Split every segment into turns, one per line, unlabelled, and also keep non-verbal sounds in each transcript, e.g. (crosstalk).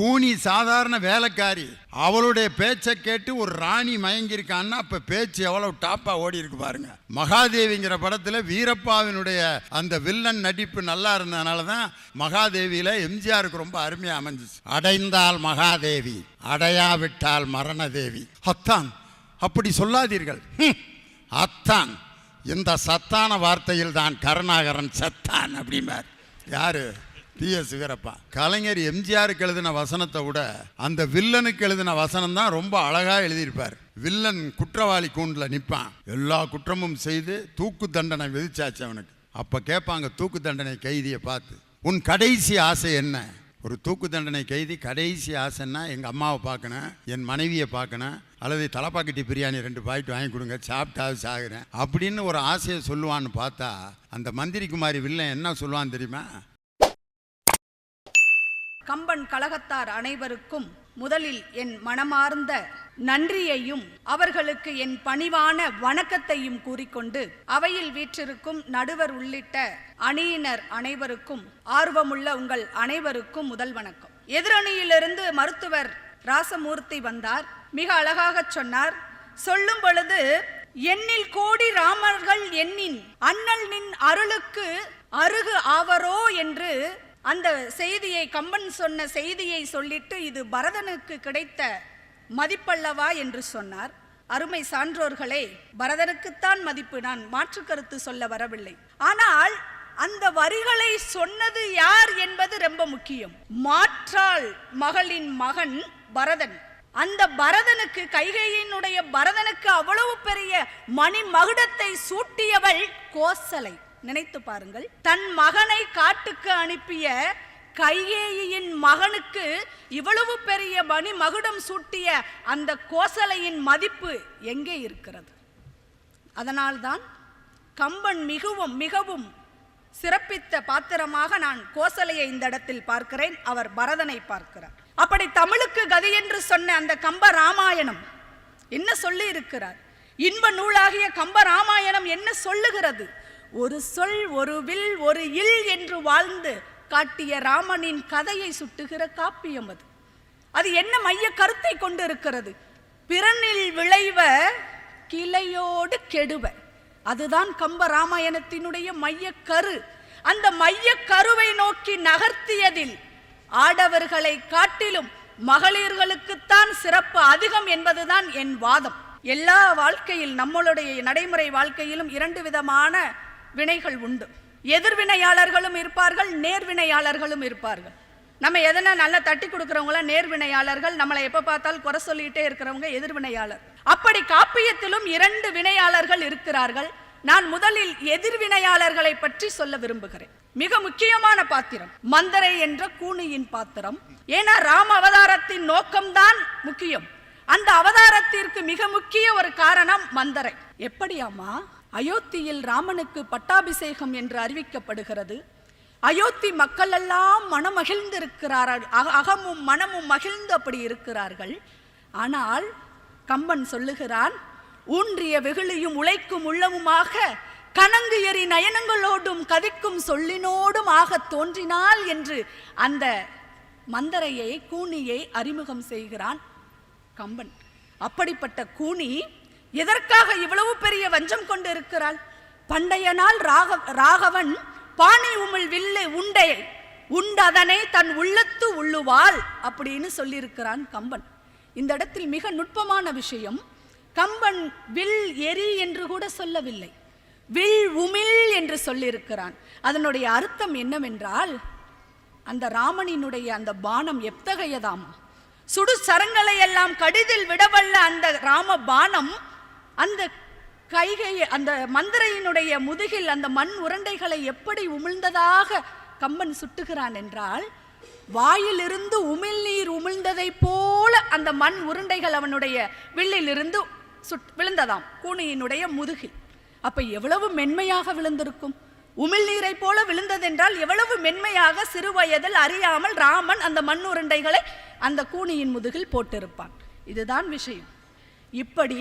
கூனி சாதாரண வேலைக்காரி. அவளுடைய பேச்சை கேட்டு ஒரு ராணி மயங்கியிருக்கான்னா அப்போ பேச்சு எவ்வளவு டாப்பாக ஓடி இருக்கு பாருங்க. மகாதேவிங்கிற படத்தில் வீரப்பாவினுடைய அந்த வில்லன் நடிப்பு நல்லா இருந்ததுனால தான் மகாதேவியில் எம்ஜிஆருக்கு ரொம்ப அருமையாக அமைஞ்சிச்சு. அடைந்தால் மகாதேவி அடையாவிட்டால் மரணதேவி. அத்தான். அப்படி சொல்லாதீர்கள். அத்தான். இந்த சத்தான வார்த்தையில் தான் கருணாகரன் சத்தான் அப்படிம்பார். யாரு? டி எஸ் வீரப்பா கலைஞர் எம்ஜிஆருக்கு எழுதின வசனத்தை விட அந்த வில்லனுக்கு எழுதின வசனம் தான் ரொம்ப அழகா எழுதியிருப்பார். வில்லன் குற்றவாளி கூண்டில் நிற்பான் எல்லா குற்றமும் செய்து தூக்கு தண்டனை விதிச்சாச்சு அவனுக்கு. அப்போ கேட்பாங்க தூக்கு தண்டனை கைதியை பார்த்து உன் கடைசி ஆசை என்ன? ஒரு தூக்கு தண்டனை கைதி கடைசி ஆசைன்னா எங்கள் அம்மாவை பார்க்கணும் என் மனைவியை பார்க்கணும் அல்லது தலப்பாக்கட்டி பிரியாணி ரெண்டு பாக்கெட் வாங்கி கொடுங்க சாப்பிட்டாவது சாகுறேன். அப்படின்னு ஒரு ஆசையை சொல்லுவான்னு பார்த்தா அந்த மந்திரி குமாரி வில்லன் என்ன சொல்லுவான்னு தெரியுமா?
கம்பன் கழகத்தார் அனைவருக்கும் முதலில் என் மனமார்ந்த நன்றியையும் அவர்களுக்கு என் பணிவான வணக்கத்தையும் கூறிக்கொண்டு அவையில் வீற்றிருக்கும் நடுவர் உள்ளிட்ட அணியினர் அனைவருக்கும் ஆர்வமுள்ள உங்கள் அனைவருக்கும் முதல் வணக்கம். எதிரணியிலிருந்து மருத்துவர் ராசமூர்த்தி வந்தார். மிக அழகாக சொன்னார். சொல்லும் பொழுது எண்ணில் கோடி ராமர்கள் எண்ணின் அண்ணல் நின் அருளுக்கு அருகு ஆவரோ என்று அந்த செய்தியை கம்பன் சொன்ன செய்தியை சொல்லிட்டு இது பரதனுக்கு கிடைத்த மதிப்பல்லவா என்று சொன்னார். அருமை சான்றோர்களே பரதனுக்குத்தான் மதிப்பு. நான் மாற்று கருத்து சொல்ல வரவில்லை. ஆனால் அந்த வரிகளை சொன்னது யார் என்பது ரொம்ப முக்கியம். மாற்றாள் மகளின் மகன் பரதன். அந்த பரதனுக்கு கைகையினுடைய பரதனுக்கு அவ்வளவு பெரிய மணி மகுடத்தை சூட்டியவள் கோசலை. நினைத்து பாருங்கள். தன் மகனை காட்டுக்கு அனுப்பிய கையேயின் மகனுக்கு இவ்வளவு பெரிய மணி மகுடம் சூட்டிய அந்த கோசலையின் மதிப்பு எங்கே இருக்கிறது? அதனால்தான் கம்பன் மிகவும் மிகவும் சிறப்பித்த பாத்திரமாக நான் கோசலையை இந்த இடத்தில் பார்க்கிறேன். அவர் பரதனை பார்க்கிறார். அப்படி தமிழுக்கு கதி என்று சொன்ன அந்த கம்ப ராமாயணம் என்ன சொல்லி இருக்கிறார் இன்ப நூலாகிய கம்ப ராமாயணம் என்ன சொல்லுகிறது? ஒரு சொல் ஒரு வில் ஒரு இல் என்று வாழ்ந்து காட்டிய ராமனின் கதையை சுட்டுகிற காப்பியம் அது. அது என்ன மைய கருத்தை கொண்டு இருக்கிறது பிறனில் விளைவ கிளையோடு கெடுவ. அதுதான் கம்ப ராமாயணத்தினுடைய மைய கரு. அந்த மைய கருவை நோக்கி நகர்த்தியதில் ஆடவர்களை காட்டிலும் மகளிர்களுக்குத்தான் சிறப்பு அதிகம் என்பதுதான் என் வாதம். எல்லா வாழ்க்கையில் நம்மளுடைய நடைமுறை வாழ்க்கையிலும் இரண்டு விதமான வினைகள் உண்டு. எதிர்வினையாளர்களும் இருப்பார்கள் நேர்வினையாளர்களும் இருப்பார்கள். நம்ம எதனா நல்லா தட்டி கொடுக்குறவங்களாம் நேர்வினையாளர்கள் நம்மளை எப்ப பார்த்தாலும் குறை சொல்லிட்டே இருக்கிறவங்க எதிர்வினையாளர். அப்படி காப்பியத்திலும் இரண்டு வினையாளர்கள் இருக்கிறார்கள். நான் முதலில் எதிர்வினையாளர்களை பற்றி சொல்ல விரும்புகிறேன். மிக முக்கியமான பாத்திரம் மந்தரை என்ற கூனியின் பாத்திரம். ஏன்னா ராம அவதாரத்தின் நோக்கம்தான் முக்கியம். அந்த அவதாரத்திற்கு மிக முக்கிய ஒரு காரணம் மந்தரை. எப்படியாமா அயோத்தியில் ராமனுக்கு பட்டாபிஷேகம் என்று அறிவிக்கப்படுகிறது. அயோத்தி மக்கள் எல்லாம் மனமகிழ்ந்து அக- அகமும் மனமும் மகிழ்ந்து அப்படி இருக்கிறார்கள். ஆனால் கம்பன் சொல்லுகிறான் ஊன்றிய வெகுளியும் உழைக்கும் உள்ளமுமாக கனங்கு எறி நயனங்களோடும் கதிக்கும் சொல்லினோடும் ஆகத் தோன்றினாள் என்று அந்த மந்தரையை கூனியை அறிமுகம் செய்கிறான் கம்பன். அப்படிப்பட்ட கூனி எதற்காக இவ்வளவு பெரிய வஞ்சம் கொண்டு இருக்கிறாள் பண்டைய நாள் ராக ராகவன் பானை உமிழ் வில்லு உண்டை உண்டதனை தன் உள்ளத்து உள்ளுவாள் அப்படின்னு சொல்லியிருக்கிறான் கம்பன். இந்த இடத்தில் மிக நுட்பமான விஷயம் கம்பன் வில் எரி என்று கூட சொல்லவில்லை. வில் உமிழ் என்று சொல்லியிருக்கிறான். அதனுடைய அர்த்தம் என்னவென்றால் அந்த ராமனினுடைய அந்த பானம் எத்தகையதாமா? சுடு சரங்களை எல்லாம் கடிதில் விடவல்ல அந்த ராம பானம் அந்த கைகை அந்த மந்திரையினுடைய முதுகில் அந்த மண் உருண்டைகளை எப்படி உமிழ்ந்ததாக கம்பன் சுட்டுகிறான் என்றால் வாயிலிருந்து உமிழ்நீர் உமிழ்ந்ததைப் போல அந்த மண் உருண்டைகள் அவனுடைய வில்லிலிருந்து சுட் விழுந்ததாம் கூனியினுடைய முதுகில். அப்ப எவ்வளவு மென்மையாக விழுந்திருக்கும்? உமிழ்நீரை போல விழுந்ததென்றால் எவ்வளவு மென்மையாக சிறுவயதில் அறியாமல் ராமன் அந்த மண் உருண்டைகளை அந்த கூனியின் முதுகில் போட்டிருப்பான். இதுதான் விஷயம். இப்படி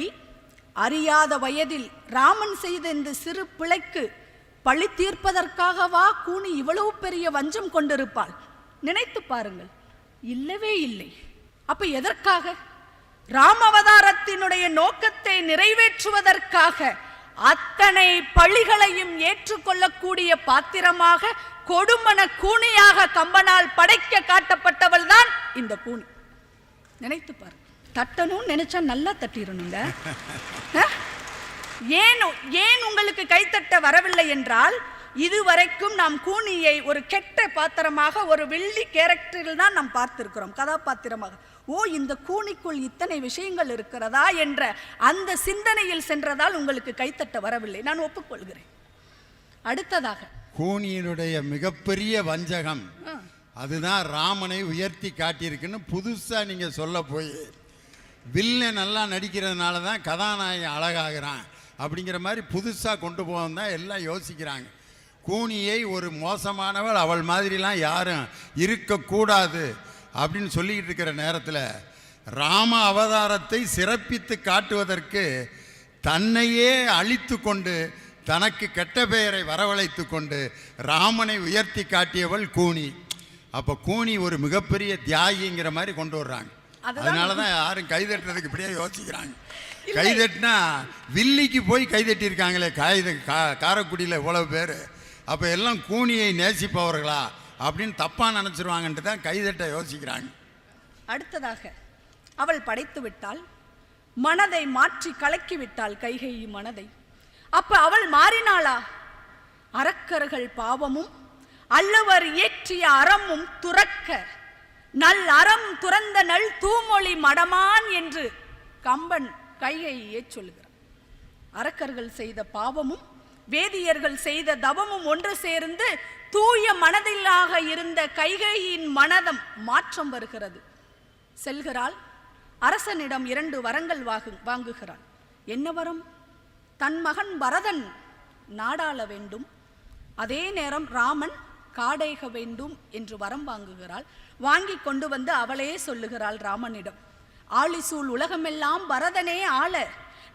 அறியாத வயதில் ராமன் செய்த இந்த சிறு பிழைக்கு பழி தீர்ப்பதற்காகவா கூனி இவ்வளவு பெரிய வஞ்சம் கொண்டிருப்பாள்? நினைத்து பாருங்கள். இல்லவே இல்லை. அப்ப எதற்காக? ராமவதாரத்தினுடைய நோக்கத்தை நிறைவேற்றுவதற்காக அத்தனை பழிகளையும் ஏற்றுக்கொள்ளக்கூடிய பாத்திரமாக கொடுமன கூனியாக கம்பனால் படைக்க காட்டப்பட்டவள் தான் இந்த கூனி. நினைத்து பாருங்கள். தட்டணும்னு நினைச்சா நல்லா தட்டிடணுங்க? (laughs) ஏன் ஏன் உங்களுக்கு கைத்தட்ட வரவில்லை என்றால் இதுவரைக்கும் நாம் கூனியை ஒரு கெட்ட பாத்திரமாக ஒரு வெள்ளி கேரக்டரில் தான் நாம் பார்த்திருக்கிறோம் கதாபாத்திரமாக. ஓ இந்த கூனிக்குள் இத்தனை விஷயங்கள் இருக்கிறதா என்ற அந்த சிந்தனையில் சென்றதால் உங்களுக்கு கைத்தட்ட வரவில்லை. நான் ஒப்புக்கொள்கிறேன். அடுத்ததாக.
கூனியினுடைய மிகப்பெரிய வஞ்சகம் அதுதான் ராமனை உயர்த்தி காட்டியிருக்குன்னு புதுசாக நீங்கள் சொல்ல போய் வில்லன் நல்லா நடிக்கிறதுனால தான் கதாநாயகன் அழகாகிறான் அப்படிங்கிற மாதிரி புதுசாக கொண்டு போவோம் தான் எல்லாம் யோசிக்கிறாங்க. கூனியை ஒரு மோசமானவள் அவள் மாதிரிலாம் யாரும் இருக்கக்கூடாது அப்படின்னு சொல்லிக்கிட்டு இருக்கிற நேரத்தில் ராம அவதாரத்தை சிறப்பித்து காட்டுவதற்கு தன்னையே அழித்து கொண்டு தனக்கு கெட்ட பெயரை வரவழைத்து கொண்டு ராமனை உயர்த்தி காட்டியவள் கூனி. அப்போ கூனி ஒரு மிகப்பெரிய தியாகிங்கிற மாதிரி கொண்டு வர்றாங்க. அதனால தான் யாரும் கைதட்டுறதுக்கு இப்படியே யோசிக்கிறாங்க.
இல்லை.
கைதட்டினா வில்லிக்கு போய் கைதட்டியிருக்காங்களே காய்த கா காரைக்குடியில் இவ்வளவு பேர். அப்போ எல்லாம் கூனியை நேசிப்பவர்களா அப்படின்னு தப்பாக நினச்சிருவாங்கன்ட்டு தான் கைதட்ட யோசிக்கிறாங்க.
அடுத்ததாக அவள் படைத்து விட்டாள் மனதை மாற்றி கலக்கி விட்டாள் கைகை மனதை. அப்ப அவள் மாறினாளா? அரக்கர்கள் பாவமும் அல்லவர் இயற்றிய அறமும் துறக்க. நல் அறம் துறந்த நல் தூமொழி மடமான் என்று கம்பன் கைகையே சொல்லுகிறார். அரக்கர்கள் செய்த பாவமும் வேதியர்கள் செய்த தவமும் ஒன்று சேர்ந்து தூய மனதிலாக இருந்த கைகையின் மனதம் மாற்றம் வருகிறது. செல்கிறாள் அரசனிடம் இரண்டு வரங்கள் வாகு வாங்குகிறாள். என்ன வரம்? தன் மகன் பரதன் நாடாள வேண்டும். அதே நேரம் ராமன் காடேக வேண்டும் என்று வரம் வாங்குகிறாள். வாங்கி கொண்டு வந்து அவளே சொல்லுகிறாள் ராமனிடம். ஆளிசூழ் உலகமெல்லாம் பரதனே ஆள.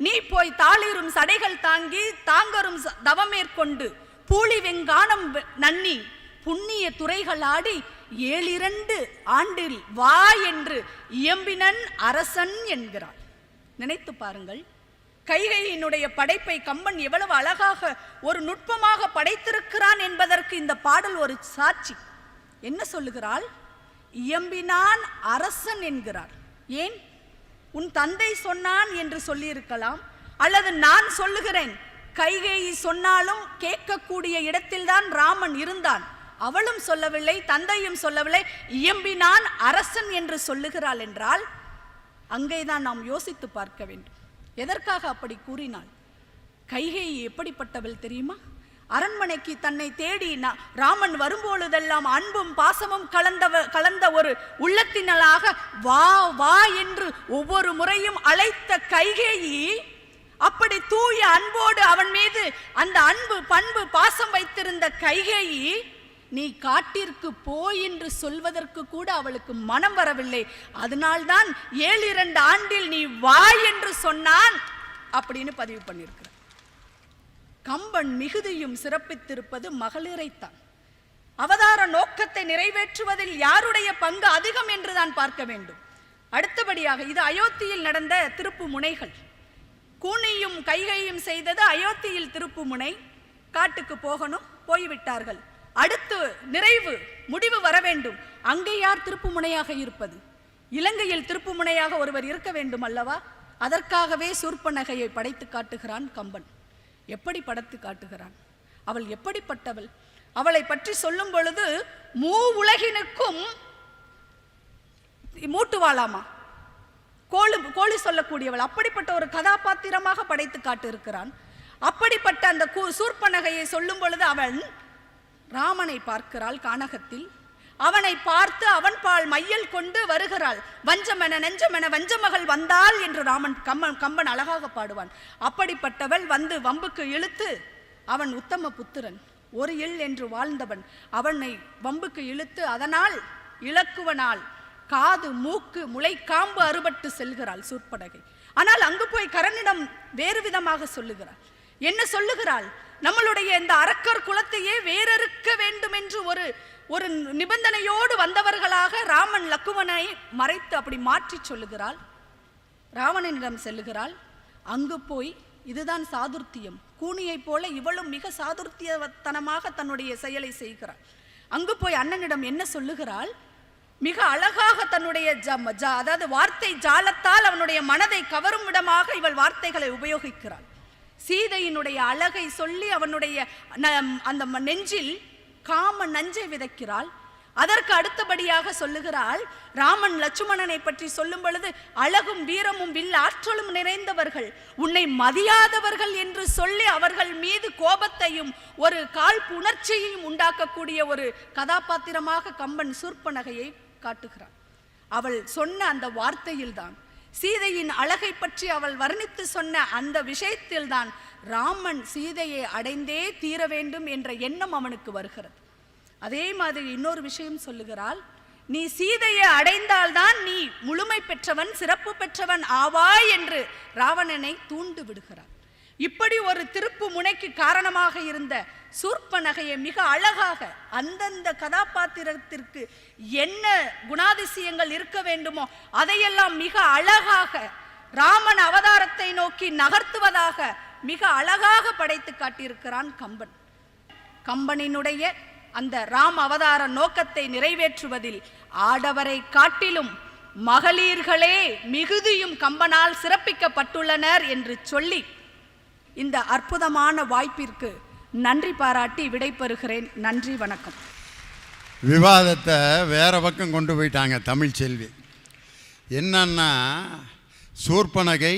நீ போய் தாளிரும் சடைகள் தாங்கி தாங்கரும் தவமேற்கொண்டு பூலி வெங்கானம் நன்னி. புண்ணிய துறைகள் ஆடி ஏழிரண்டு ஆண்டில் வா என்று இயம்பினன் அரசன் என்கிறாள். நினைத்து பாருங்கள் கைகையினுடைய படைப்பை கம்பன் எவ்வளவு அழகாக ஒரு நுட்பமாக படைத்திருக்கிறான் என்பதற்கு இந்த பாடல் ஒரு சாட்சி. என்ன சொல்லுகிறாள்? இயம்பினான் அரசன் என்கிறார். ஏன்? உன் தந்தை சொன்னான் என்று சொல்லியிருக்கலாம் அல்லது நான் சொல்லுகிறேன் கைகேயி சொன்னாலும் கேட்கக்கூடிய இடத்தில்தான் ராமன் இருந்தான். அவளும் சொல்லவில்லை தந்தையும் சொல்லவில்லை இயம்பினான் அரசன் என்று சொல்லுகிறாள் என்றால் அங்கேதான் நாம் யோசித்து பார்க்க வேண்டும். எதற்காக அப்படி கூறினாள்? கைகேயி எப்படிப்பட்டவள் தெரியுமா? அரண்மனைக்கு தன்னை தேடி ராமன் வரும்பொழுதெல்லாம் அன்பும் பாசமும் கலந்தவ கலந்த ஒரு உள்ளத்தினலாக வா வா என்று ஒவ்வொரு முறையும் அழைத்த கைகேயி அப்படி தூய அன்போடு அவன் மீது அந்த அன்பு பண்பு பாசம் வைத்திருந்த கைகேயி நீ காட்டிற்கு போய் என்று சொல்வதற்கு கூட அவளுக்கு மனம் வரவில்லை. அதனால்தான் ஏழு இரண்டு ஆண்டில் நீ வா என்று சொன்னான் அப்படின்னு பதிவு பண்ணியிருக்கிறார் கம்பன் மிகுதியும் சிறப்பித்திருப்பது மகளிரைத்தான். அவதார நோக்கத்தை நிறைவேற்றுவதில் யாருடைய பங்கு அதிகம் என்றுதான் பார்க்க வேண்டும். அடுத்தபடியாக இது அயோத்தியில் நடந்த திருப்பு முனைகள். கூனியும் கைகையும் செய்தது அயோத்தியில் திருப்பு முனை. காட்டுக்கு போகணும் போய்விட்டார்கள். அடுத்து நிறைவு முடிவு வர வேண்டும். அங்கே யார் திருப்பு முனையாக இருப்பது? இலங்கையில் திருப்பு முனையாக ஒருவர் இருக்க வேண்டும் அல்லவா அதற்காகவே சூர்ப்பனகையை படைத்து காட்டுகிறான் கம்பன். எப்படி படைத்து காட்டுகிறான்? அவள் எப்படிப்பட்டவள்? அவளை பற்றி சொல்லும் பொழுது மூ உலகினுக்கும் மூட்டுவாளாமா கோழி கோழி சொல்லக்கூடியவள். அப்படிப்பட்ட ஒரு கதாபாத்திரமாக படைத்து காட்டியிருக்கிறான். அப்படிப்பட்ட அந்த கூ- சூர்ப்பனகையை சொல்லும் பொழுது அவள் ராமனை பார்க்கிறாள் கானகத்தில். அவனை பார்த்து அவன் பால் மையல் கொண்டு வருகிறாள். வஞ்சமென நெஞ்சமென வஞ்சமகள் வந்தாள் என்று ராமன் கம்பன் கம்பன் அழகாக பாடுவான். அப்படிப்பட்டவள் வந்து வம்புக்கு இழுத்து அவன் உத்தம புத்திரன். ஒரு இல் என்று வாழ்ந்தவன். அவனை வம்புக்கு இழுத்து அதனால் இலக்குவனால் காது மூக்கு முளைக்காம்பு அறுபட்டு செல்கிறாள் சூற்படகை. ஆனால் அங்கு போய் கரனிடம் வேறு விதமாக சொல்லுகிறாள். என்ன சொல்லுகிறாள்? நம்மளுடைய இந்த அரக்கர் குலத்தையே வேறறுக்க வேண்டும் என்று ஒரு ஒரு நிபந்தனையோடு வந்தவர்களாக ராமன் லக்குவனை மறைத்து அப்படி மாற்றி சொல்லுகிறாள். ராவணனிடம் செல்லுகிறாள். அங்கு போய் இதுதான் சாதுர்த்தியம். கூனியைப் போல இவளும் மிக சாதுர்த்தியத்தனமாக தன்னுடைய செயலை செய்கிறாள். அங்கு போய் அண்ணனிடம் என்ன சொல்லுகிறாள்? மிக அழகாக தன்னுடைய ஜ- அதாவது வார்த்தை ஜாலத்தால் அவனுடைய மனதை கவரும் விடமாக இவள் வார்த்தைகளை உபயோகிக்கிறாள். சீதையினுடைய அழகை சொல்லி அவனுடைய அந்த நெஞ்சில் காம நஞ்சை விதைக்கிறாள். அதற்கு அடுத்தபடியாக சொல்லுகிறாள் ராமன் லட்சுமணனை பற்றி சொல்லும் பொழுது அழகும் வீரமும் வில் ஆற்றலும் நிறைந்தவர்கள். உன்னை மதியாதவர்கள் என்று சொல்லி அவர்கள் மீது கோபத்தையும் ஒரு கால் புணர்ச்சியையும் உண்டாக்கக்கூடிய ஒரு கதாபாத்திரமாக கம்பன் சூர்ப்பனகையை காட்டுகிறான். அவள் சொன்ன அந்த வார்த்தையில்தான் சீதையின் அழகை பற்றி அவள் வர்ணித்து சொன்ன அந்த விஷயத்தில்தான் ராமன் சீதையை அடைந்தே தீர வேண்டும் என்ற எண்ணம் அவனுக்கு வருகிறது. அதே மாதிரி இன்னொரு விஷயம் சொல்லுகிறாள் நீ சீதையை அடைந்தால்தான் நீ முழுமை பெற்றவன் சிறப்பு பெற்றவன் ஆவாய் என்று ராவணனை தூண்டு விடுகிறார் இப்படி ஒரு திருப்பு முனைக்கு காரணமாக இருந்த சூர்ப்பனகையை மிக அழகாக அந்தந்த கதாபாத்திரத்திற்கு என்ன குணாதிசயங்கள் இருக்க வேண்டுமோ அதையெல்லாம் மிக அழகாக ராமன் அவதாரத்தை நோக்கி நகர்த்துவதாக மிக அழகாக படைத்து காட்டியிருக்கிறான் கம்பன். கம்பனினுடைய அந்த ராம் அவதார நோக்கத்தை நிறைவேற்றுவதில் ஆடவரை காட்டிலும் மகளிர்களே மிகுதியும் கம்பனால் சிறப்பிக்கப்பட்டுள்ளனர் என்று சொல்லி இந்த அற்புதமான வாய்ப்பிற்கு நன்றி பாராட்டி விடைபெறுகிறேன். நன்றி வணக்கம்.
விவாதத்தை வேற பக்கம் கொண்டு போயிட்டாங்க தமிழ் செல்வி. என்னன்னா சூர்பனகை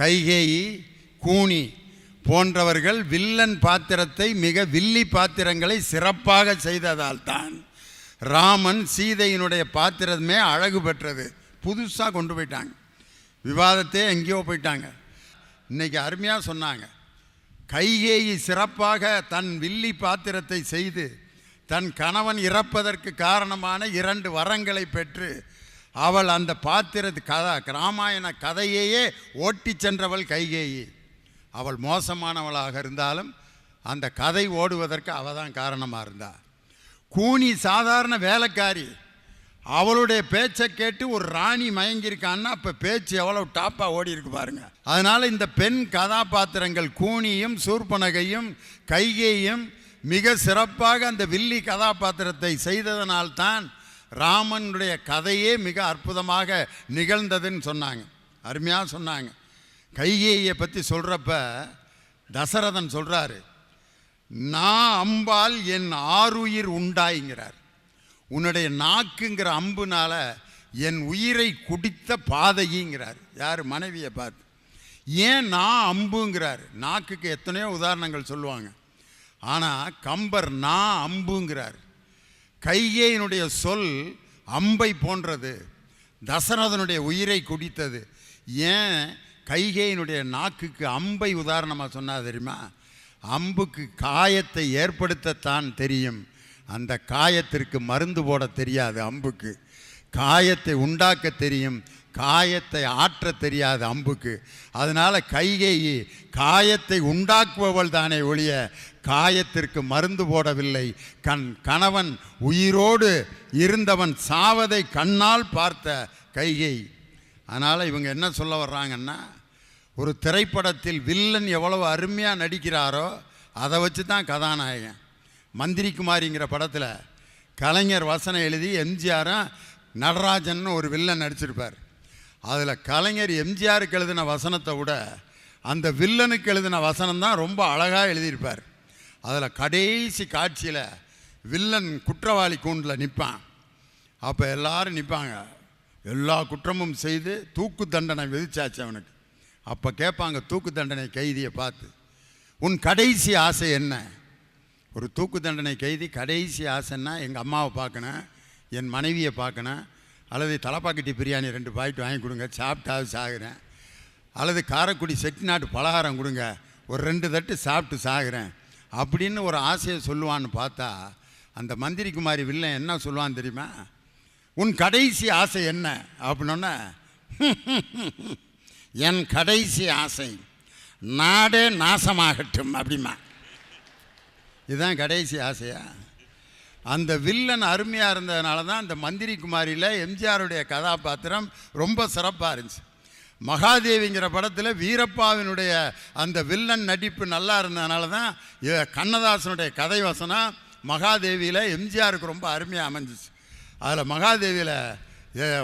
கைகேயி கூனி போன்றவர்கள் வில்லன் பாத்திரத்தை மிக வில்லி பாத்திரங்களை சிறப்பாக செய்ததால் தான் ராமன் சீதையினுடைய பாத்திரமே அழகு பெற்றது. புதுசாக கொண்டு போயிட்டாங்க. விவாதத்தையே எங்கேயோ போயிட்டாங்க. இன்றைக்கி அருமையாக சொன்னாங்க. கைகேயி சிறப்பாக தன் வில்லி பாத்திரத்தை செய்து தன் கணவன் இறப்பதற்கு காரணமான இரண்டு வரங்களை பெற்று அவள் அந்த பாத்திரத்து கதா ராமாயண கதையையே ஓட்டிச் சென்றவள் கைகேயி. அவள் மோசமானவளாக இருந்தாலும் அந்த கதை ஓடுவதற்கு அவள் தான் காரணமாக இருந்தாள் கூனி சாதாரண வேலைக்காரி அவளுடைய பேச்சை கேட்டு ஒரு ராணி மயங்கியிருக்கான்னா அப்போ பேச்சு எவ்வளோ டாப்பாக ஓடி இருக்கு பாருங்க. அதனால் இந்த பெண் கதாபாத்திரங்கள் கூனியும் சூர்பனகையும் கைகேயும் மிக சிறப்பாக அந்த வில்லி கதாபாத்திரத்தை செய்ததனால்தான் ராமனுடைய கதையே மிக அற்புதமாக நிகழ்ந்ததுன்னு சொன்னாங்க. அருமையாக சொன்னாங்க. கைகேயை பற்றி சொல்கிறப்ப தசரதன் சொல்கிறாரு நான் அம்பால் என் ஆருயிர் உண்டாய்ங்கிறார். உன்னுடைய நாக்குங்கிற அம்புனால் என் உயிரை குடித்த பாதகிங்கிறார் யார்? மனைவியை பார்த்து. ஏன் நான் அம்புங்கிறார்? நாக்குக்கு எத்தனையோ உதாரணங்கள் சொல்லுவாங்க. ஆனால் கம்பர் நான் அம்புங்கிறார். கைகேயினுடைய சொல் அம்பை போன்றது. தசரதனுடைய உயிரை குடித்தது. ஏன்? கைகேயினுடைய நாக்குக்கு அம்பை உதாரணமாக சொன்னால் தெரியுமா? அம்புக்கு காயத்தை ஏற்படுத்தத்தான் தெரியும். அந்த காயத்திற்கு மருந்து போட தெரியாது அம்புக்கு. காயத்தை உண்டாக்க தெரியும் காயத்தை ஆற்ற தெரியாது அம்புக்கு. அதனால் கைகை காயத்தை உண்டாக்குபவள் தானே ஒழிய காயத்திற்கு மருந்து போடவில்லை. கண் கணவன் உயிரோடு இருந்தவன் சாவதை கண்ணால் பார்த்த கைகை அதனால் இவங்க என்ன சொல்ல வர்றாங்கன்னா ஒரு திரைப்படத்தில் வில்லன் எவ்வளவு அருமையாக நடிக்கிறாரோ அதை வச்சு தான் கதாநாயகன். மந்திரி குமாரிங்கிற படத்தில் கலைஞர் வசனம் எழுதி எம்ஜிஆரும் நடராஜன் ஒரு வில்லன் நடிச்சிருப்பார். அதில் கலைஞர் எம்ஜிஆருக்கு எழுதின வசனத்தை விட அந்த வில்லனுக்கு எழுதின வசனம் தான் ரொம்ப அழகாக எழுதியிருப்பார். அதில் கடைசி காட்சியில் வில்லன் குற்றவாளி கூண்டில் நிற்பான் அப்போ எல்லாரும் நிற்பாங்க எல்லா குற்றமும் செய்து தூக்கு தண்டனை விதிச்சாச்சு அவனுக்கு. அப்போ கேட்பாங்க தூக்கு தண்டனை கைதியை பார்த்து. உன் கடைசி ஆசை என்ன? ஒரு தூக்கு தண்டனை கைதி கடைசி ஆசைன்னா எங்கள் அம்மாவை பார்க்கணும் என் மனைவியை பார்க்கணும் அல்லது தலப்பாக்கட்டி பிரியாணி ரெண்டு பாக்கெட் வாங்கி கொடுங்க சாப்பிட்டாவது சாகுறேன். அல்லது காரைக்குடி செட்டிநாட்டு பலகாரம் கொடுங்க ஒரு ரெண்டு தட்டு சாப்பிட்டு சாகுறேன். அப்படின்னு ஒரு ஆசையை சொல்லுவான்னு பார்த்தா அந்த மந்திரி குமாரி வில்லன் என்ன சொல்லுவான் தெரியுமா? உன் கடைசி ஆசை என்ன? அப்படின்னோடனே (laughs) என் கடைசி ஆசை நாடே நாசமாகட்டும் அப்படிமா இதுதான் கடைசி ஆசையா? அந்த வில்லன் அருமையாக இருந்ததுனால தான் அந்த மந்திரி குமாரியில் எம்ஜிஆருடைய கதாபாத்திரம் ரொம்ப சிறப்பாக இருந்துச்சு. மகாதேவிங்கிற படத்தில் வீரப்பாவினுடைய அந்த வில்லன் நடிப்பு நல்லா இருந்ததுனால தான் கண்ணதாசனுடைய கதை வசனம் மகாதேவியில் எம்ஜிஆருக்கு ரொம்ப அருமையாக அமைஞ்சிச்சு. அதில் மகாதேவியில்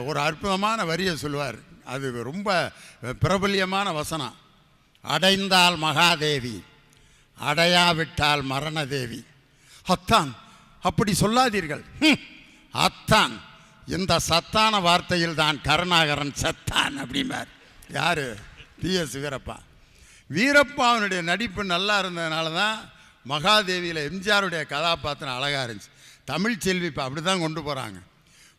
ஒரு அற்புதமான வரியை சொல்லுவார். அது ரொம்ப பிரபல்யமான வசனம். அடைந்தால் மகாதேவி அடையாவிட்டால் மரணதேவி. அத்தான். அப்படி சொல்லாதீர்கள். அத்தான். இந்த சத்தான வார்த்தையில் தான் கருணாகரன் சத்தான் அப்படிம்பார். யார்? டிஎஸ் வீரப்பா. வீரப்பாவனுடைய நடிப்பு நல்லா இருந்ததுனால தான் மகாதேவியில் எம்ஜிஆருடைய கதாபாத்திரம் அழகாக இருந்துச்சு. தமிழ் செல்வி இப்போ அப்படி தான் கொண்டு போகிறாங்க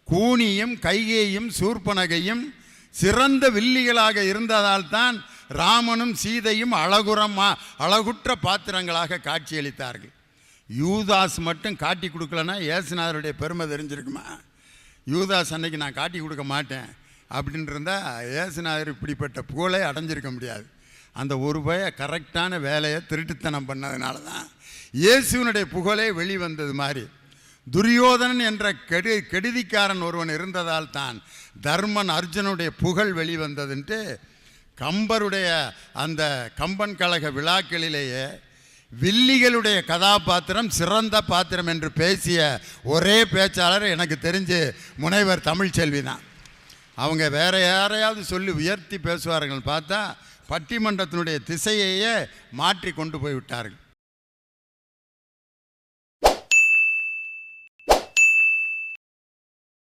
கூனியும் கைகேயும் சூர்பனகையும் சிறந்த வில்லிகளாக இருந்ததால் தான் ராமனும் சீதையும் அழகுரமா அழகுற்ற பாத்திரங்களாக காட்சியளித்தார்கள். யூதாஸ் மட்டும் காட்டி கொடுக்கலன்னா ஏசுநாதருடைய பெருமை தெரிஞ்சிருக்குமா? யூதாஸ் அன்னைக்கு நான் காட்டி கொடுக்க மாட்டேன். அப்படின்னு இருந்தால் ஏசுநாதர் இப்படிப்பட்ட புகழை அடைஞ்சிருக்க முடியாது. அந்த ஒரு பய கரெக்டான வேலையை திருட்டுத்தனம் பண்ணதுனால தான் இயேசுவினுடைய புகழே வெளிவந்தது மாதிரி. துரியோதனன் என்ற கெடு கெடுதிக்காரன் ஒருவன் இருந்ததால் தான் தர்மன் அர்ஜுனுடைய புகழ் வெளிவந்ததுன்ட்டு கம்பருடைய அந்த கம்பன் கழக விழாக்களிலேயே வில்லிகளுடைய கதாபாத்திரம் சிறந்த பாத்திரம் என்று பேசிய ஒரே பேச்சாளர் எனக்கு தெரிஞ்சு முனைவர் தமிழ்ச்செல்வி தான் அவங்க வேற யாரையாவது சொல்லி உயர்த்தி பேசுவார்கள் பார்த்தா பட்டிமன்றத்தினுடைய திசையையே மாற்றி கொண்டு போய் விட்டார்கள்